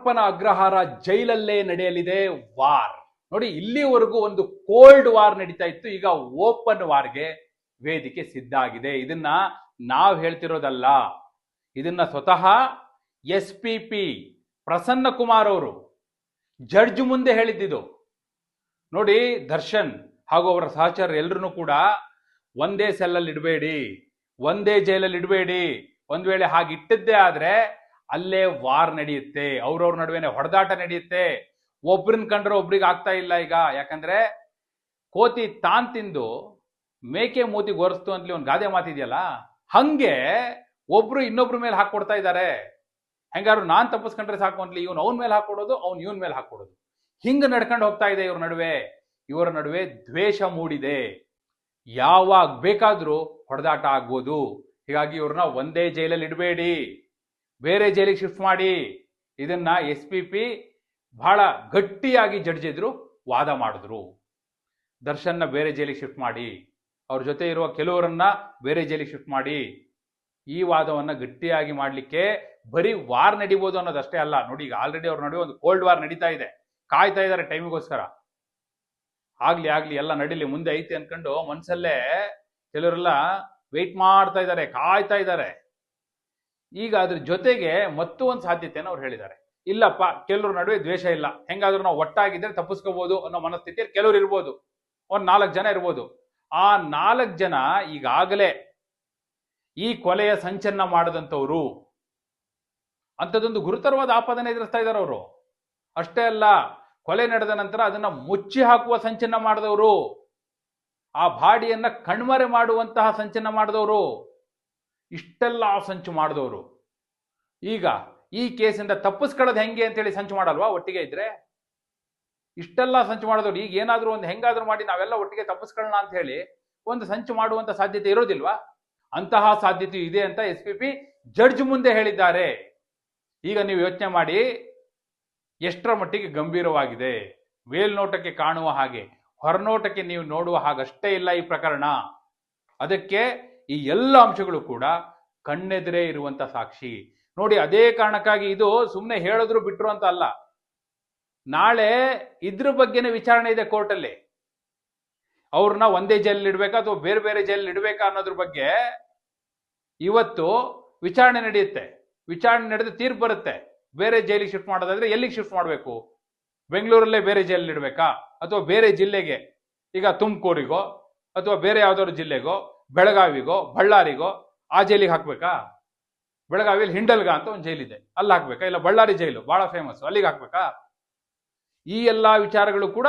ಪರಪ್ಪನ ಅಗ್ರಹಾರ ಜೈಲಲ್ಲೇ ನಡೆಯಲಿದೆ ವಾರ್. ನೋಡಿ, ಇಲ್ಲಿವರೆಗೂ ಒಂದು ಕೋಲ್ಡ್ ವಾರ್ ನಡೀತಾ ಇತ್ತು. ಈಗ ಓಪನ್ ವಾರ್ಗೆ ವೇದಿಕೆ ಸಿದ್ಧ ಆಗಿದೆ. ಇದನ್ನ ನಾವು ಹೇಳ್ತಿರೋದಲ್ಲ. ಇದನ್ನ ಸ್ವತಃ S P P Prasanna Kumar ಅವರು ಜಡ್ಜ್ ಮುಂದೆ ಹೇಳಿದ್ದಿದು. ನೋಡಿ, ದರ್ಶನ್ ಹಾಗೂ ಅವರ ಸಹಚರ ಎಲ್ಲರೂ ಕೂಡ ಒಂದೇ ಸೆಲ್ಲಲ್ಲಿ ಇಡಬೇಡಿ, ಒಂದೇ ಜೈಲಲ್ಲಿ ಇಡಬೇಡಿ. ಒಂದ್ ವೇಳೆ ಹಾಗೆ ಇಟ್ಟಿದ್ದೇ ಆದ್ರೆ ಅಲ್ಲೇ ವಾರ್ ನಡೆಯುತ್ತೆ, ಅವ್ರವ್ರ ನಡುವೆನೆ ಹೊಡೆದಾಟ ನಡೆಯುತ್ತೆ. ಒಬ್ರನ್ ಕಂಡ್ರೆ ಒಬ್ರಿಗೆ ಆಗ್ತಾ ಇಲ್ಲ ಈಗ. ಯಾಕಂದ್ರೆ ಕೋತಿ ತಾನ್ ತಿಂದು ಮೇಕೆ ಮೂತಿ ಗೊರೆಸ್ತು ಅಂತಲಿ ಒಂದು ಗಾದೆ ಮಾತಿದೆಯಲ್ಲ ಹಂಗೆ ಒಬ್ರು ಇನ್ನೊಬ್ರ ಮೇಲೆ ಹಾಕೊಡ್ತಾ ಇದ್ದಾರೆ ಹೆಂಗಾರು ನಾನ್ ತಪ್ಪಿಸ್ಕೊಂಡ್ರೆ ಸಾಕು ಅಂತಲಿ ಇವನು ಅವನ ಮೇಲೆ ಹಾಕೊಡೋದು ಅವ್ನು ಇವನ್ ಮೇಲೆ ಹಾಕೊಡೋದು ಹಿಂಗ ನಡ್ಕೊಂಡು ಹೋಗ್ತಾ ಇದೆ ಇವ್ರ ನಡುವೆ. ಇವರ ನಡುವೆ ದ್ವೇಷ ಮೂಡಿದೆ. ಯಾವಾಗ ಬೇಕಾದ್ರೂ ಹೊಡೆದಾಟ ಆಗ್ಬೋದು. ಹೀಗಾಗಿ ಇವ್ರನ್ನ ಒಂದೇ ಜೈಲಲ್ಲಿ ಇಡಬೇಡಿ. ಬೇರೆ ಜೈಲಿಗೆ ಶಿಫ್ಟ್ ಮಾಡಿ ಇದನ್ನ ಎಸ್ ಪಿ ಪಿ ಬಹಳ ಗಟ್ಟಿಯಾಗಿ ಜಡ್ಜಿದ್ರು, ವಾದ ಮಾಡಿದ್ರು. ದರ್ಶನ್ನ ಬೇರೆ ಜೈಲಿಗೆ ಶಿಫ್ಟ್ ಮಾಡಿ, ಅವ್ರ ಜೊತೆ ಇರುವ ಕೆಲವರನ್ನ ಬೇರೆ ಜೈಲಿಗೆ ಶಿಫ್ಟ್ ಮಾಡಿ, ಈ ವಾದವನ್ನ ಗಟ್ಟಿಯಾಗಿ ಮಾಡಲಿಕ್ಕೆ ಬರೀ ವಾರ್ ನಡಿಬೋದು ಅನ್ನೋದಷ್ಟೇ ಅಲ್ಲ, ನೋಡಿ ಈಗ ಆಲ್ರೆಡಿ ಅವ್ರ ನಡುವೆ ಒಂದು ಕೋಲ್ಡ್ ವಾರ್ ನಡೀತಾ ಇದೆ, ಕಾಯ್ತಾ ಇದ್ದಾರೆ ಟೈಮಿಗೋಸ್ಕರ ಆಗ್ಲಿ ಆಗ್ಲಿ, ಎಲ್ಲ ನಡೀಲಿ, ಮುಂದೆ ಐತೆ ಅನ್ಕೊಂಡು ಮನ್ಸಲ್ಲೇ ಕೆಲವರೆಲ್ಲ ವೆಯ್ಟ್ ಮಾಡ್ತಾ ಇದ್ದಾರೆ, ಕಾಯ್ತಾ ಇದ್ದಾರೆ. ಈಗ ಅದ್ರ ಜೊತೆಗೆ ಮತ್ತೂ ಒಂದು ಸಾಧ್ಯತೆಯನ್ನು ಅವ್ರು ಹೇಳಿದ್ದಾರೆ. ಇಲ್ಲಪ್ಪ, ಕೆಲವ್ರ ನಡುವೆ ದ್ವೇಷ ಇಲ್ಲ. ಹೆಂಗಾದ್ರೂ ನಾವು ಒಟ್ಟಾಗಿದ್ರೆ ತಪ್ಪಿಸ್ಕೋಬಹುದು ಅನ್ನೋ ಮನಸ್ಥಿತಿಯಲ್ಲಿ ಕೆಲವ್ರು ಇರ್ಬೋದು. ಒಂದ್ ನಾಲ್ಕು ಜನ ಇರ್ಬೋದು. ಆ ನಾಲ್ಕು ಜನ ಈಗಾಗಲೇ ಈ ಕೊಲೆಯ ಸಂಚನ್ನ ಮಾಡದಂತವ್ರು ಅಂಥದ್ದೊಂದು ಗುರುತರವಾದ ಆಪಾದನೆ ಎದುರಿಸ್ತಾ ಇದ್ದಾರೆ ಅವರು. ಅಷ್ಟೇ ಅಲ್ಲ, ಕೊಲೆ ನಡೆದ ನಂತರ ಅದನ್ನ ಮುಚ್ಚಿ ಹಾಕುವ ಸಂಚನ್ನ ಮಾಡಿದವರು. ಆ ಬಾಡಿಯನ್ನ ಕಣ್ಮರೆ ಮಾಡುವಂತಹ ಸಂಚನ್ನ ಮಾಡಿದವರು. ಇಷ್ಟೆಲ್ಲ ಸಂಚು ಮಾಡಿದವರು. ಈಗ ಈ ಕೇಸಿಂದ ತಪ್ಪಿಸ್ಕೊಳ್ಳೋದು ಹೆಂಗೆ ಅಂತೇಳಿ ಸಂಚು ಮಾಡಲ್ವಾ ಒಟ್ಟಿಗೆ ಇದ್ರೆ? ಇಷ್ಟೆಲ್ಲ ಸಂಚು ಮಾಡಿದವರು, ಈಗ ಏನಾದರೂ ಒಂದು ಹೆಂಗಾದ್ರೂ ಮಾಡಿ ನಾವೆಲ್ಲ ಒಟ್ಟಿಗೆ ತಪ್ಪಿಸ್ಕೊಳ್ಳೋಣ ಅಂತ ಹೇಳಿ ಒಂದು ಸಂಚು ಮಾಡುವಂತ ಸಾಧ್ಯತೆ ಇರೋದಿಲ್ವಾ? ಅಂತಹ ಸಾಧ್ಯತೆ ಇದೆ ಅಂತ ಎಸ್ ಪಿ ಪಿ ಜಡ್ಜ್ ಮುಂದೆ ಹೇಳಿದ್ದಾರೆ. ಈಗ ನೀವು ಯೋಚನೆ ಮಾಡಿ, ಎಷ್ಟರ ಮಟ್ಟಿಗೆ ಗಂಭೀರವಾಗಿದೆ? ಮೇಲ್ನೋಟಕ್ಕೆ ಕಾಣುವ ಹಾಗೆ, ಹೊರನೋಟಕ್ಕೆ ನೀವು ನೋಡುವ ಹಾಗಷ್ಟೇ ಇಲ್ಲ ಈ ಪ್ರಕರಣ. ಅದಕ್ಕೆ ಈ ಎಲ್ಲ ಅಂಶಗಳು ಕೂಡ ಕಣ್ಣೆದುರೇ ಇರುವಂತ ಸಾಕ್ಷಿ. ನೋಡಿ, ಅದೇ ಕಾರಣಕ್ಕಾಗಿ ಇದು ಸುಮ್ಮನೆ ಹೇಳಿದ್ರು ಬಿಟ್ರು ಅಂತ ಅಲ್ಲ. ನಾಳೆ ಇದ್ರ ಬಗ್ಗೆನೇ ವಿಚಾರಣೆ ಇದೆ ಕೋರ್ಟಲ್ಲಿ. ಅವ್ರನ್ನ ಒಂದೇ ಜೈಲಲ್ಲಿ ಇಡ್ಬೇಕಾ ಅಥವಾ ಬೇರೆ ಬೇರೆ ಜೈಲಲ್ಲಿ ಇಡಬೇಕಾ ಅನ್ನೋದ್ರ ಬಗ್ಗೆ ಇವತ್ತು ವಿಚಾರಣೆ ನಡೆಯುತ್ತೆ. ವಿಚಾರಣೆ ನಡೆದು ತೀರ್ಪು ಬರುತ್ತೆ. ಬೇರೆ ಜೈಲಿಗೆ ಶಿಫ್ಟ್ ಮಾಡೋದಾದ್ರೆ ಎಲ್ಲಿಗೆ ಶಿಫ್ಟ್ ಮಾಡಬೇಕು? ಬೆಂಗಳೂರಲ್ಲೇ ಬೇರೆ ಜೈಲಲ್ಲಿ ಇಡಬೇಕಾ? ಅಥವಾ ಬೇರೆ ಜಿಲ್ಲೆಗೆ? ಈಗ ತುಮಕೂರಿಗೋ ಅಥವಾ ಬೇರೆ ಯಾವ್ದಾದ್ರು ಜಿಲ್ಲೆಗೋ? ಬೆಳಗಾವಿಗೋ, ಬಳ್ಳಾರಿಗೋ, ಆ ಜೈಲಿಗೆ ಹಾಕ್ಬೇಕಾ? ಬೆಳಗಾವಿಯಲ್ಲಿ ಹಿಂಡಲ್ಗ ಅಂತ ಒಂದು ಜೈಲಿದೆ. ಅಲ್ಲಿ ಹಾಕ್ಬೇಕಾ? ಇಲ್ಲ, ಬಳ್ಳಾರಿ ಜೈಲು, ಬಹಳ ಫೇಮಸ್ ಅಲ್ಲಿಗೆ ಹಾಕ್ಬೇಕಾ? ಈ ಎಲ್ಲಾ ವಿಚಾರಗಳು ಕೂಡ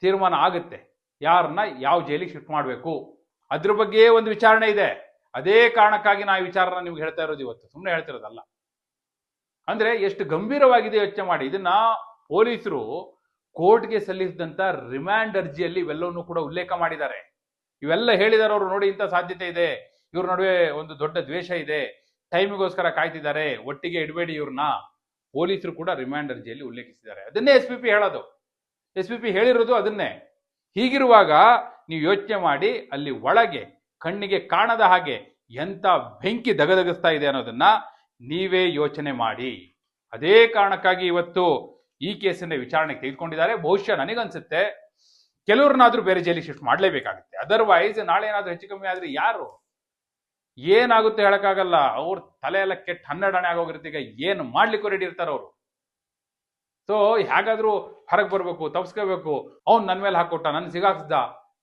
ತೀರ್ಮಾನ ಆಗುತ್ತೆ. ಯಾರನ್ನ ಯಾವ ಜೈಲಿಗೆ ಶಿಫ್ಟ್ ಮಾಡಬೇಕು? ಅದ್ರ ಬಗ್ಗೆ ಒಂದು ವಿಚಾರಣೆ ಇದೆ. ಅದೇ ಕಾರಣಕ್ಕಾಗಿ ನಾ ಈ ವಿಚಾರನ ನಿಮ್ಗೆ ಹೇಳ್ತಾ ಇರೋದು ಇವತ್ತು. ಸುಮ್ಮನೆ ಹೇಳ್ತಿರೋದಲ್ಲ. ಅಂದ್ರೆ ಎಷ್ಟು ಗಂಭೀರವಾಗಿದೆ ಯೋಚನೆ ಮಾಡಿ. ಇದನ್ನ ಪೊಲೀಸರು ಕೋರ್ಟ್ಗೆ ಸಲ್ಲಿಸಿದಂತ ರಿಮ್ಯಾಂಡ್ ಅರ್ಜಿಯಲ್ಲಿ ಇವೆಲ್ಲವನ್ನೂ ಕೂಡ ಉಲ್ಲೇಖ ಮಾಡಿದ್ದಾರೆ. ಇವೆಲ್ಲ ಹೇಳಿದಾರೆ ಅವರು ನೋಡಿ ಇಂಥ ಸಾಧ್ಯತೆ ಇದೆ. ಇವ್ರ ನಡುವೆ ಒಂದು ದೊಡ್ಡ ದ್ವೇಷ ಇದೆ. ಟೈಮಿಗೋಸ್ಕರ ಕಾಯ್ತಿದ್ದಾರೆ. ಒಟ್ಟಿಗೆ ಇಡಬೇಡಿ ಇವ್ರನ್ನ. ಪೊಲೀಸರು ಕೂಡ ರಿಮ್ಯಾಂಡ್ ಅರ್ಜಿಯಲ್ಲಿ ಉಲ್ಲೇಖಿಸಿದ್ದಾರೆ. ಅದನ್ನೇ ಎಸ್ ಪಿ ಪಿ ಹೇಳೋದು. ಎಸ್ ಪಿ ಹೇಳಿರೋದು ಅದನ್ನೇ. ಹೀಗಿರುವಾಗ ನೀವು ಯೋಚನೆ ಮಾಡಿ ಅಲ್ಲಿ ಒಳಗೆ, ಕಣ್ಣಿಗೆ ಕಾಣದ ಹಾಗೆ ಎಂಥ ಬೆಂಕಿ ದಗದಗಿಸ್ತಾ ಇದೆ ಅನ್ನೋದನ್ನ ನೀವೇ ಯೋಚನೆ ಮಾಡಿ. ಅದೇ ಕಾರಣಕ್ಕಾಗಿ ಇವತ್ತು ಈ ಕೇಸನ್ನ ವಿಚಾರಣೆ ತೆಗೆದುಕೊಂಡಿದ್ದಾರೆ. ಬಹುಶಃ ನನಗನ್ಸುತ್ತೆ ಕೆಲವ್ರನ್ನಾದ್ರೂ ಬೇರೆ ಜೈಲಿಗೆ ಶಿಫ್ಟ್ ಮಾಡಲೇಬೇಕಾಗುತ್ತೆ. ಅದರ್ವೈಸ್ ನಾಳೆ ಏನಾದ್ರೂ ಹೆಚ್ಚು ಕಮ್ಮಿ ಆದ್ರೆ ಯಾರು? ಏನಾಗುತ್ತೆ ಹೇಳಕ್ಕಾಗಲ್ಲ. ಅವ್ರ ತಲೆ ಎಲ್ಲ ಕೆಟ್ಟ ಹನ್ನೆರಡನೇ ಆಗೋಗಿರುತ್ತೆ ಈಗ ಏನು ಮಾಡ್ಲಿಕ್ಕೂ ರೆಡಿ ಇರ್ತಾರೆ ಅವರು. ಸೊ ಹೇಗಾದ್ರೂ ಹೊರಗೆ ಬರ್ಬೇಕು, ತಪ್ಸ್ಕೋಬೇಕು. ಅವ್ನು ನನ್ನ ಮೇಲೆ ಹಾಕೊಟ್ಟ, ನನ್ ಸಿಗಾಕ್ಸ್ದ.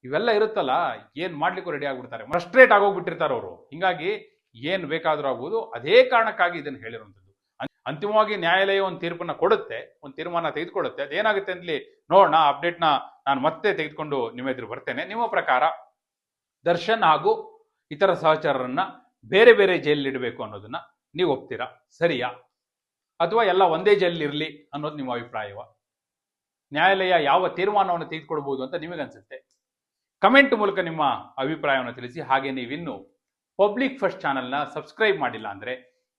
ಇವೆಲ್ಲ ಇರುತ್ತಲ್ಲ, ಏನ್ ಮಾಡ್ಲಿಕ್ಕೂ ರೆಡಿ ಆಗ್ಬಿಡ್ತಾರೆ. ಫ್ರಸ್ಟ್ರೇಟ್ ಆಗೋಗ್ಬಿಟ್ಟಿರ್ತಾರೆ ಅವರು. ಹಿಂಗಾಗಿ ಏನ್ ಬೇಕಾದ್ರೂ ಆಗ್ಬೋದು. ಅದೇ ಕಾರಣಕ್ಕಾಗಿ ಇದನ್ನ ಹೇಳಿರುವಂಥದ್ದು. ಅಂತಿಮವಾಗಿ ನ್ಯಾಯಾಲಯ ಒಂದು ತೀರ್ಪನ್ನ ಕೊಡುತ್ತೆ, ಒಂದು ತೀರ್ಮಾನ ತೆಗೆದುಕೊಳ್ಳುತ್ತೆ. ಅದೇನಾಗುತ್ತೆ ಅಂತಲಿ ನೋಡೋಣ ಅಪ್ಡೇಟ್ನ ನಾನು ಮತ್ತೆ ತೆಗೆದುಕೊಂಡು ನಿಮ್ಮ ಎದುರು ಬರ್ತೇನೆ. ನಿಮ್ಮ ಪ್ರಕಾರ ದರ್ಶನ್ ಹಾಗೂ ಇತರ ಸಹಚರರನ್ನ ಬೇರೆ ಬೇರೆ ಜೈಲಲ್ಲಿ ಇಡಬೇಕು ಅನ್ನೋದನ್ನ ನೀವು ಒಪ್ತೀರಾ? ಸರಿಯಾ? ಅಥವಾ ಎಲ್ಲ ಒಂದೇ ಜೈಲಲ್ಲಿ ಇರಲಿ ಅನ್ನೋದು ನಿಮ್ಮ ಅಭಿಪ್ರಾಯವ? ನ್ಯಾಯಾಲಯ ಯಾವ ತೀರ್ಮಾನವನ್ನು ತೆಗೆದುಕೊಡ್ಬೋದು ಅಂತ ನಿಮಗನ್ಸುತ್ತೆ ಕಮೆಂಟ್ ಮೂಲಕ ನಿಮ್ಮ ಅಭಿಪ್ರಾಯವನ್ನು ತಿಳಿಸಿ. ಹಾಗೆ ನೀವಿನ್ನು ಪಬ್ಲಿಕ್ ಫಸ್ಟ್ ಚಾನೆಲ್ನ ಸಬ್ಸ್ಕ್ರೈಬ್ ಮಾಡಿಲ್ಲ ಅಂದ್ರೆ